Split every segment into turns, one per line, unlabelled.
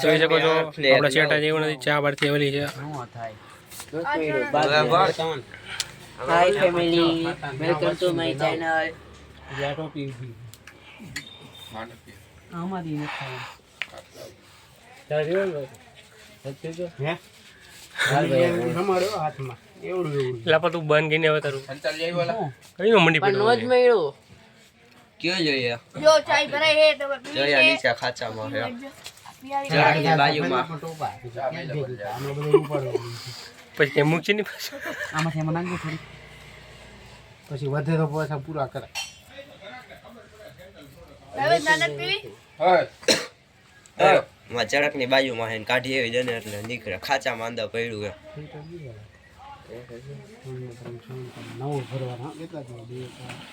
જોઈ શકો છો આપણા શેઠા જેવું નથી ચા બહારથી આવેલી છે
hi family welcome to my channel આમાંથી નથી
લાપા તું બંધ કરીને હવે તારું. કઈ નો મંડી
પણ નો જ
પડ્યું
મળ્યું.
કયો જોઈએ?
જો ચાય ભરાય હે તો પી
જોઈએ નીચે ખાચામાં
હે.
ચાની બાજુમાં.
પછી મૂકી નહીં પાછું.
આમાંથી એમાં નાખજો થોડી.
પછી વધે તો પાછા પૂરા કરે
હવે નાના પીવી?
માં ચડકની બાજુમાં હે ને કાઢી એવી દે ને એટલે નીકળે. ખાચામાં અંદર પડ્યું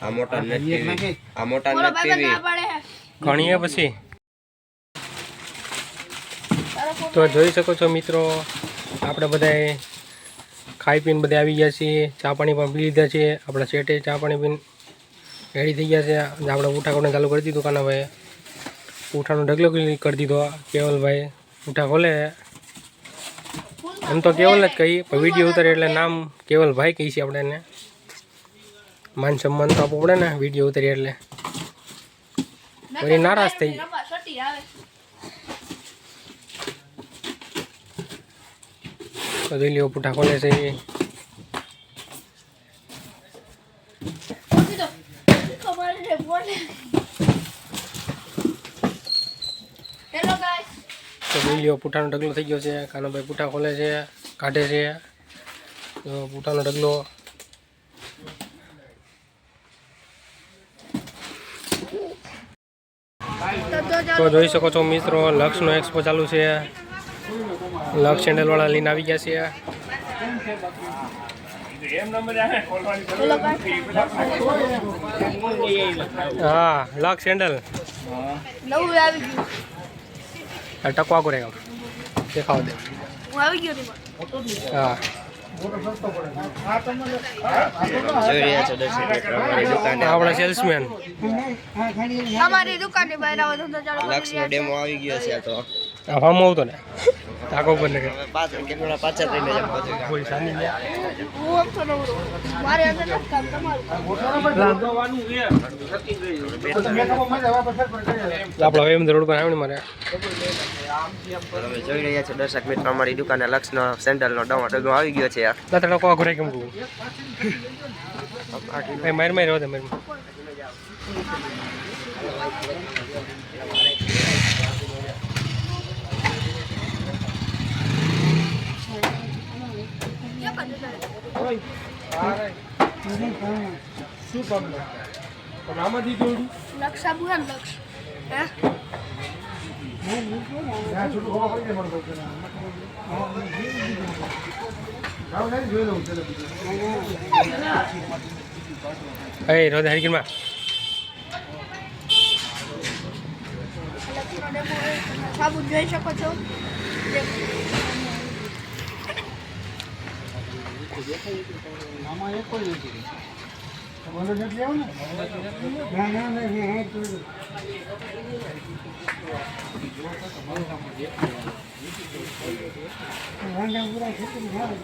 આ મોટા આ મોટા
ઘણીએ પછી. તો જોઈ શકો છો મિત્રો આપણે બધાએ ખાઈ પીને બધા આવી ગયા છીએ. ચા પાણી પણ પી લીધા છે. આપણા સેટે ચા પાણી પીને રેડી થઈ ગયા છે. આપણે ઉઠા કરીને ચાલુ કરી દીધું કાનાભાઈ ઉઠાનો ઢગલો કરી દીધો કેવલભાઈ. ઉઠા ખોલે. એમ તો કેવલ જ કહીએ પણ વીડિયો ઉતારે એટલે નામ કેવલભાઈ કહી છે આપણે એને. માન સન્માન તો આપવું પડે ને વીડિયો ઉતારીએ એટલે. વળી નારાજ થઈ. તો લ્યો પુઠા ખોલે છે
Hello દો
તો જોઈ લ્યો, પુઠાનો ઢગલો થઈ ગયો છે, કાનાભાઈ પૂઠા ખોલે છે, કાઢે છે. તો પૂઠાનો ઢગલો.
તો
જોઈ શકો છો મિત્રો, લક્ષનો એક્સપો ચાલુ છે. લક્ષ સેન્ડલવાળા લઈને આવી ગયા છે. હા, લક્ષ સેન્ડલ
નવું આવી ગયું.
ટકવા કરે દેખાવ દે.
હું આવી ગયો
હા.
અમારી દુકાને
આપણા સેલ્સમેન
તમારી દુકાનની બહાર આવો ધંધો ચાલુ કરી
લક્ષ નો ડેમો આવી ગયો છે તો.
ફાર્મ આવતો ને? ટાકો ઉપર ને
હવે પાછળ થઈને
કોઈ સાની આપણો એમ રોડ પર આવે ને મારે.
તમે જોઈ રહ્યા છો દર્શક મિત્રો અમારી દુકાને લક્ષનો સેન્ડલનો ડમો ડગો આવી ગયો છે
ના તો ટકો ઘરે કેમ કહું ભાઈ માર માર રહ્યો માર.
લક્ષ આબુ હે ને લક્ષ. હે?
એ રોદે હરકીમાં
લક્ષનો ડેમો હે. સાબુ જોઈ શકો છો. જે
આમાં એક કોઈ નથી બોલો નથી ને ના ના ના હે તો વાંડા પૂરા ખેતરી
એટલે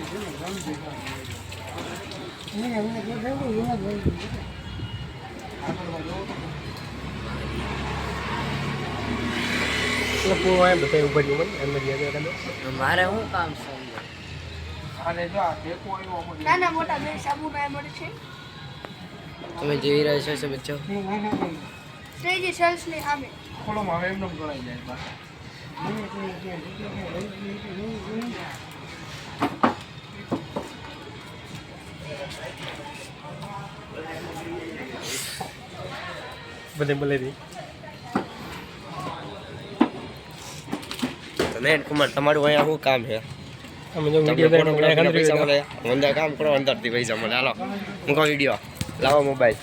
પૂરો એમ બધા ઉપર ગયું મને એમ જ યાદ કરે
મારે શું કામ છે
નાના મોટા બે સાબુ ના મળે છે.
તમે જઈ રહ્યા છો શું બચ્ચો
શ્રીજી સેલ્સની સામે.
ભલે બોલેથી
તો નયન કુમાર તમારું અહીંયા શું કામ છે?
અમે જો વીડિયો
કામ કરો અંદરથી પૈસા મળે. હાલો મૂકો વીડિયો લાવો મોબાઈલ